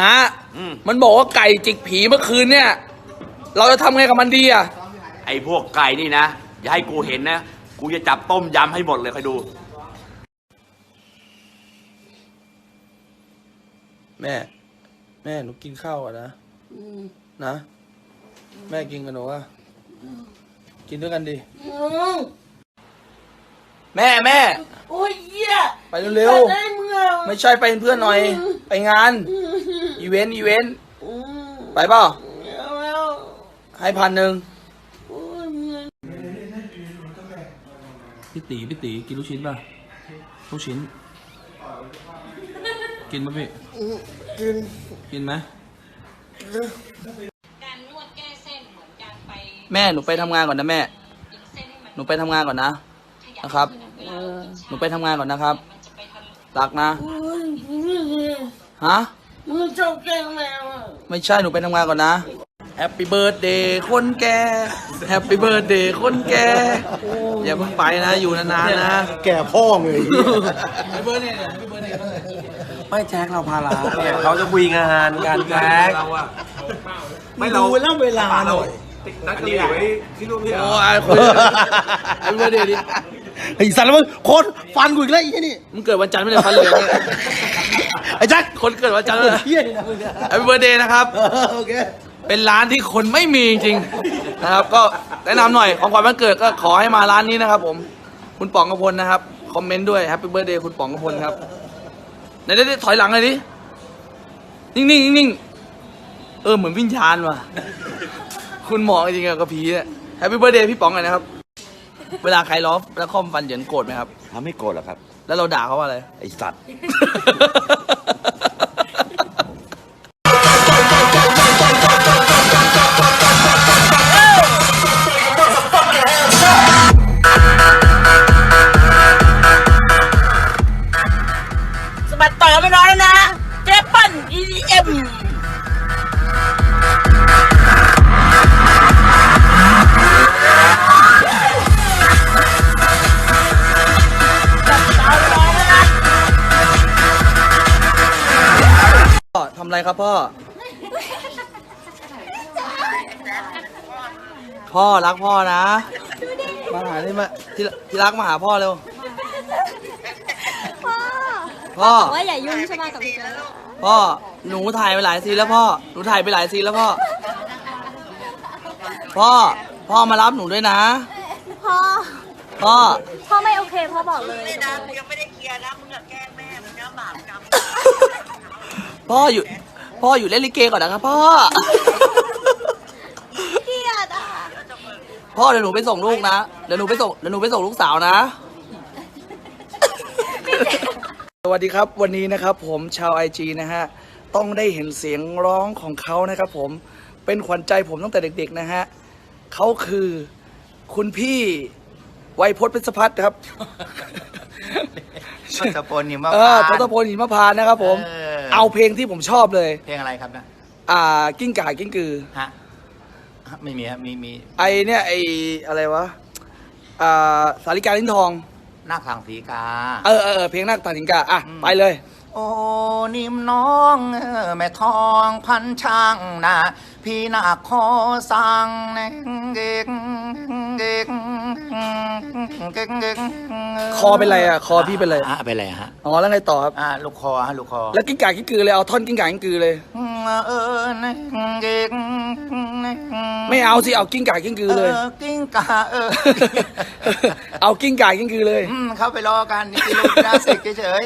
นะอืม มันบอกว่าไก่จิกผีเมื่อคืนเนี่ย เราจะทำไงกับมันดีอะ ไอ้พวกไก่นี่นะ อย่าให้กูเห็นนะ กูจะจับต้มยำให้หมดเลยคอยดู แม่ แม่หนูกินข้าวก่อนนะนะ แม่กินกับหนูอะกินด้วยกันดิแม่แม่ โอ้ยเหี้ยไปเร็วได้เมืองๆไม่ใช่ไปเป็นเพื่อนหน่อย ไปงาน อีเวนต์อีเวนต์อืมไปเปล่าเอาแล้วให้พันหนึ่งโอ้ยเมืองพี่ตีพี่ตีกินลูกชิ้นป่ะลูกชิ้น กินป่ะพี่กินกินไหมการนวดแก้เส้นเหมือนการไปแม่หนูไปทำงานก่อนนะแม่ดึงเส้นให้มันหนูไปทำงานก่อนนะขยับนะครับขึ้นเวลาเรากินหนูไปทำงานก่อนนะครับมันจะไปทะลุรักนะโอ้ยมึงฮะ มึงชอบแกล้งแมวอะไม่ใช่หนูไปทำงานก่อนนะแฮปปี้เบิร์ดเดย์คนแก่แฮปปี้เบิร์ดเดย์คนแก่อย่าเพิ่งไปนะอยู่นานๆนะแก่พ่อเลยแฮปปี้เบิร์ดเดย์แฮปปี้เบิร์ดเดย์ไม่แจ็คเราพาลาเขาจะคุยงานการแท็กไม่เราดูแล้วเวลาหน่อยนักเรียนไว้ที่รูปที่โอ้ยคุยแฮปปี้เบิร์ดเดย์ดิไอ้สัตว์แล้วมึงคนฟันกูอีกแล้วไอ้นี่มึงเกิดวันจันทร์ไม่ได้ฟันเหลืองเนี่ย ไอ้แจ็คคนเกิดวันจันทร์เลยเฮียนี่นะมึงเนี่ยแฮปปี้เบิร์ดเดย์นะครับเออโอเคเป็นร้านที่คนไม่มีจริงๆนะครับ ก็แนะนำหน่อยของขวัญวันเกิดก็ขอให้มาร้านนี้นะครับ ผม คุณป๋องกพลนะครับ คอมเมนต์ด้วยแฮปปี้เบิร์ดเดย์คุณป๋องกพลครับไหนได้ถอยหลังเลยดินิ่งๆนิ่งๆเออเหมือนวิญญาณว่ะ คุณหมอจริงๆกับผีเนี่ยแฮปปี้เบิร์ดเดย์พี่ป๋องหน่อยนะครับ เวลาใครล้อแล้วคอมฟันเหยินโกรธไหมครับ ทำไม่โกรธหรอกครับ แล้วเราด่าเขาว่าอะไร ไอ้สัตว์ ทำอะไรครับพ่อ พ่อรักพ่อนะ มาหานี่มาที่ที่รักมาหาพ่อเร็ว พ่อพ่อบอกว่าอย่ายุ่งใช่ไหมกับพี่เจพ่อหนูถ่ายไปหลายซีนแล้วพ่อหนูถ่ายไปหลายซีนแล้วพ่อ พ่อ พ่อมารับหนูด้วยนะ พ่อ พ่อ พ่อไม่โอเคพ่อบอกเลยยังไม่ได้เคลียร์นะมึงอะแกล้งแม่มึงนะบาปกรรม พ่ออยู่ พ่ออยู่เล่นลิเกก่อนนะครับพ่อเกลียดอะพ่อเดี๋ยวหนูไปส่งลูกนะ เดี๋ยวหนูไปส่งเดี๋ยวหนูไปส่งลูกสาวนะ สวัสดีครับวันนี้นะครับผมชาวไอจีนะฮะ ต้องได้เห็นเสียงร้องของเขานะครับผมเป็นขวัญใจผมตั้งแต่เด็ก ๆ นะฮะเขาคือคุณพี่ไวยพจน์เพชรพัฒน์ครับ ทศพลหิมเออพานทศพลหิมพานต์นะครับผม เออ เอาเพลงที่ผมชอบเลย เพลงอะไรครับนะอ่า กิ้งก่ากิ้งกือฮะฮะไม่มีครับมีมีไอเนี่ยไออะไรวะอ่าสาริกาลิ้นทองหน้าคางสีกา เออเออเออเพลงนักตัดสินกาอะไปเลย โอ้นิ่มน้องแม่ทองพันช่างนะพี่นาขอสั่งเก่งเก่งเก่งเก่งคอเป็นไรอะคอพี่เป็นไรอะเป็นไรฮะอ๋อแล้วไงต่อครับอะลูกคอฮะลูกคอแล้วกิ้งก่ากิ้งกือเลยเอาท่อนกิ้งก่ากิ้งกือเลยเออเก่งไม่เอาสิเอากิ้งก่ากิ้งกือเลยเออกิ้งกาเออเอากิ้งก่ากิ้งกือเลยเข้าไปรอกันนี่ลูกนาสิกเฉย